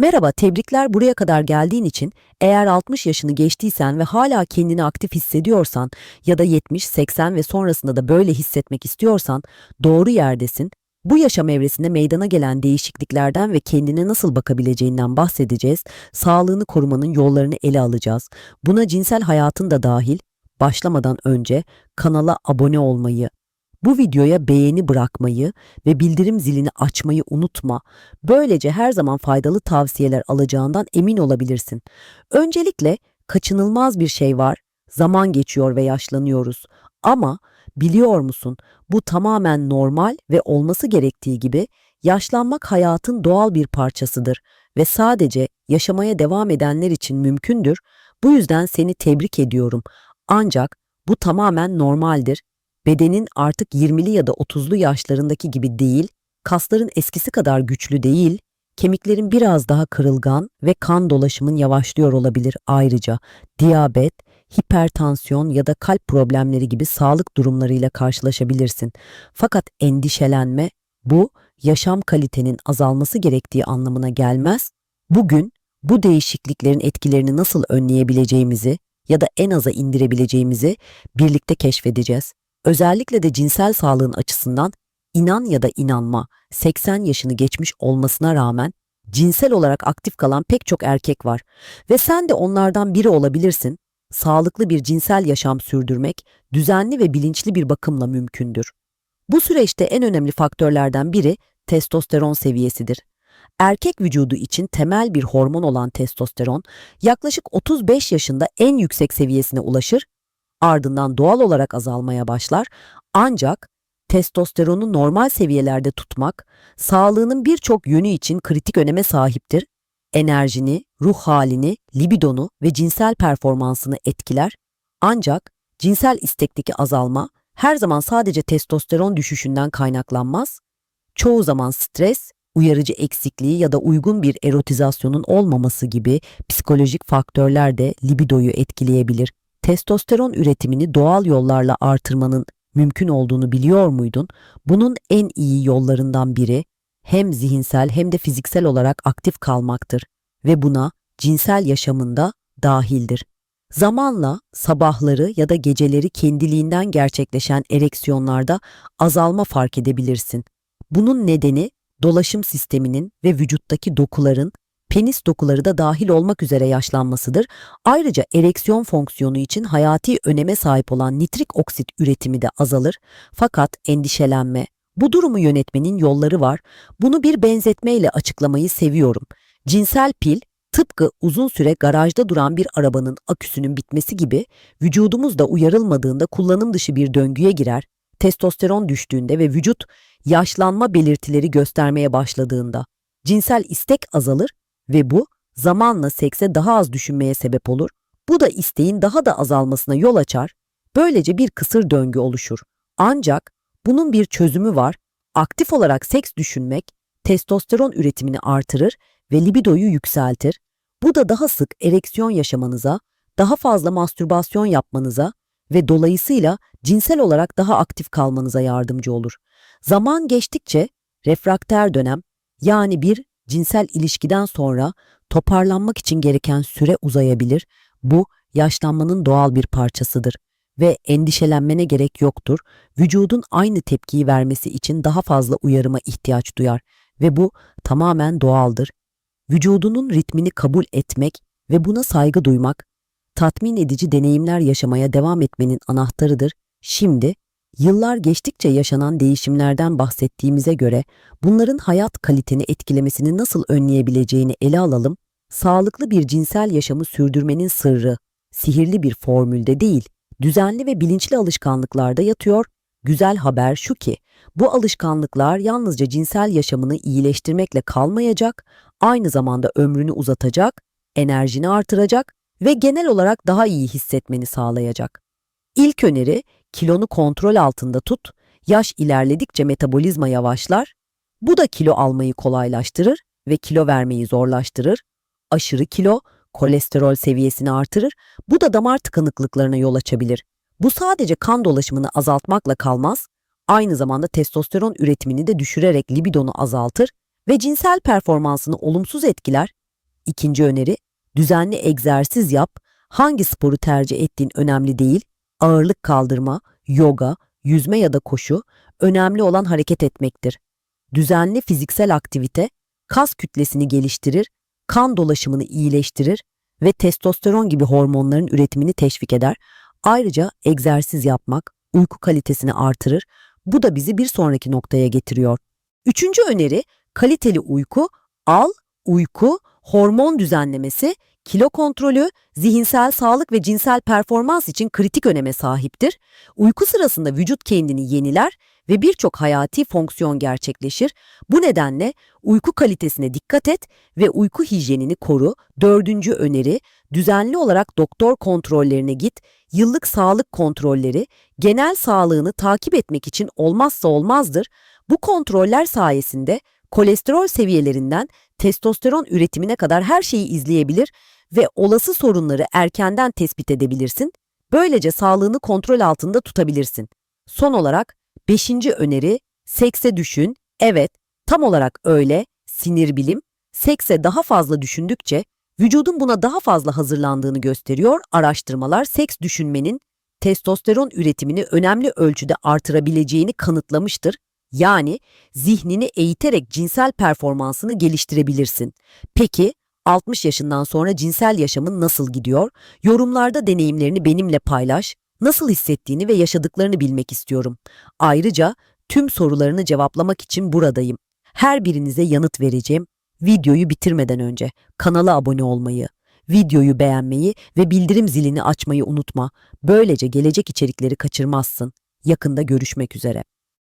Merhaba, tebrikler buraya kadar geldiğin için eğer 60 yaşını geçtiysen ve hala kendini aktif hissediyorsan ya da 70, 80 ve sonrasında da böyle hissetmek istiyorsan doğru yerdesin. Bu yaşam evresinde meydana gelen değişikliklerden ve kendine nasıl bakabileceğinden bahsedeceğiz. Sağlığını korumanın yollarını ele alacağız. Buna cinsel hayatın da dahil. Başlamadan önce kanala abone olmayı, bu videoya beğeni bırakmayı ve bildirim zilini açmayı unutma. Böylece her zaman faydalı tavsiyeler alacağından emin olabilirsin. Öncelikle kaçınılmaz bir şey var. Zaman geçiyor ve yaşlanıyoruz. Ama biliyor musun bu tamamen normal ve olması gerektiği gibi yaşlanmak hayatın doğal bir parçasıdır ve sadece yaşamaya devam edenler için mümkündür. Bu yüzden seni tebrik ediyorum. Ancak bu tamamen normaldir Bedenin artık 20'li ya da 30'lu yaşlarındaki gibi değil, kasların eskisi kadar güçlü değil, kemiklerin biraz daha kırılgan ve kan dolaşımın yavaşlıyor olabilir ayrıca. Diyabet, hipertansiyon ya da kalp problemleri gibi sağlık durumlarıyla karşılaşabilirsin. Fakat endişelenme bu yaşam kalitenin azalması gerektiği anlamına gelmez. Bugün bu değişikliklerin etkilerini nasıl önleyebileceğimizi ya da en aza indirebileceğimizi birlikte keşfedeceğiz. Özellikle de cinsel sağlığın açısından inan ya da inanma 80 yaşını geçmiş olmasına rağmen cinsel olarak aktif kalan pek çok erkek var ve sen de onlardan biri olabilirsin. Sağlıklı bir cinsel yaşam sürdürmek düzenli ve bilinçli bir bakımla mümkündür. Bu süreçte en önemli faktörlerden biri testosteron seviyesidir. Erkek vücudu için temel bir hormon olan testosteron yaklaşık 35 yaşında en yüksek seviyesine ulaşır ardından doğal olarak azalmaya başlar ancak testosteronu normal seviyelerde tutmak sağlığının birçok yönü için kritik öneme sahiptir. Enerjini, ruh halini, libidonu ve cinsel performansını etkiler. Ancak cinsel istekteki azalma her zaman sadece testosteron düşüşünden kaynaklanmaz. Çoğu zaman stres, uyarıcı eksikliği ya da uygun bir erotizasyonun olmaması gibi psikolojik faktörler de libidoyu etkileyebilir testosteron üretimini doğal yollarla artırmanın mümkün olduğunu biliyor muydun? Bunun en iyi yollarından biri hem zihinsel hem de fiziksel olarak aktif kalmaktır ve buna cinsel yaşamında dahildir. Zamanla sabahları ya da geceleri kendiliğinden gerçekleşen ereksiyonlarda azalma fark edebilirsin. Bunun nedeni dolaşım sisteminin ve vücuttaki dokuların penis dokuları da dahil olmak üzere yaşlanmasıdır. Ayrıca ereksiyon fonksiyonu için hayati öneme sahip olan nitrik oksit üretimi de azalır. Fakat endişelenme. Bu durumu yönetmenin yolları var. Bunu bir benzetmeyle açıklamayı seviyorum. Cinsel pil tıpkı uzun süre garajda duran bir arabanın aküsünün bitmesi gibi vücudumuz da uyarılmadığında kullanım dışı bir döngüye girer. Testosteron düştüğünde ve vücut yaşlanma belirtileri göstermeye başladığında cinsel istek azalır ve bu zamanla sekse daha az düşünmeye sebep olur. Bu da isteğin daha da azalmasına yol açar. Böylece bir kısır döngü oluşur. Ancak bunun bir çözümü var. Aktif olarak seks düşünmek testosteron üretimini artırır ve libidoyu yükseltir. Bu da daha sık ereksiyon yaşamanıza, daha fazla mastürbasyon yapmanıza ve dolayısıyla cinsel olarak daha aktif kalmanıza yardımcı olur. Zaman geçtikçe refrakter dönem yani bir cinsel ilişkiden sonra toparlanmak için gereken süre uzayabilir. Bu yaşlanmanın doğal bir parçasıdır ve endişelenmene gerek yoktur. Vücudun aynı tepkiyi vermesi için daha fazla uyarıma ihtiyaç duyar ve bu tamamen doğaldır. Vücudunun ritmini kabul etmek ve buna saygı duymak, tatmin edici deneyimler yaşamaya devam etmenin anahtarıdır. Şimdi Yıllar geçtikçe yaşanan değişimlerden bahsettiğimize göre bunların hayat kaliteni etkilemesini nasıl önleyebileceğini ele alalım. Sağlıklı bir cinsel yaşamı sürdürmenin sırrı sihirli bir formülde değil, düzenli ve bilinçli alışkanlıklarda yatıyor. Güzel haber şu ki, bu alışkanlıklar yalnızca cinsel yaşamını iyileştirmekle kalmayacak, aynı zamanda ömrünü uzatacak, enerjini artıracak ve genel olarak daha iyi hissetmeni sağlayacak. İlk öneri kilonu kontrol altında tut, yaş ilerledikçe metabolizma yavaşlar, bu da kilo almayı kolaylaştırır ve kilo vermeyi zorlaştırır. Aşırı kilo kolesterol seviyesini artırır, bu da damar tıkanıklıklarına yol açabilir. Bu sadece kan dolaşımını azaltmakla kalmaz, aynı zamanda testosteron üretimini de düşürerek libidonu azaltır ve cinsel performansını olumsuz etkiler. İkinci öneri, düzenli egzersiz yap. Hangi sporu tercih ettiğin önemli değil. Ağırlık kaldırma, yoga, yüzme ya da koşu, önemli olan hareket etmektir. Düzenli fiziksel aktivite, kas kütlesini geliştirir, kan dolaşımını iyileştirir ve testosteron gibi hormonların üretimini teşvik eder. Ayrıca egzersiz yapmak uyku kalitesini artırır. Bu da bizi bir sonraki noktaya getiriyor. Üçüncü öneri kaliteli uyku, al, uyku, hormon düzenlemesi, kilo kontrolü, zihinsel sağlık ve cinsel performans için kritik öneme sahiptir. Uyku sırasında vücut kendini yeniler ve birçok hayati fonksiyon gerçekleşir. Bu nedenle uyku kalitesine dikkat et ve uyku hijyenini koru. Dördüncü öneri, düzenli olarak doktor kontrollerine git, yıllık sağlık kontrolleri, genel sağlığını takip etmek için olmazsa olmazdır. Bu kontroller sayesinde kolesterol seviyelerinden testosteron üretimine kadar her şeyi izleyebilir ve olası sorunları erkenden tespit edebilirsin. Böylece sağlığını kontrol altında tutabilirsin. Son olarak beşinci öneri, sekse düşün. Evet, tam olarak öyle, sinir bilim, sekse daha fazla düşündükçe vücudun buna daha fazla hazırlandığını gösteriyor. Araştırmalar seks düşünmenin testosteron üretimini önemli ölçüde artırabileceğini kanıtlamıştır. Yani zihnini eğiterek cinsel performansını geliştirebilirsin. Peki 60 yaşından sonra cinsel yaşamın nasıl gidiyor? Yorumlarda deneyimlerini benimle paylaş. Nasıl hissettiğini ve yaşadıklarını bilmek istiyorum. Ayrıca tüm sorularını cevaplamak için buradayım. Her birinize yanıt vereceğim. Videoyu bitirmeden önce kanala abone olmayı, videoyu beğenmeyi ve bildirim zilini açmayı unutma. Böylece gelecek içerikleri kaçırmazsın. Yakında görüşmek üzere.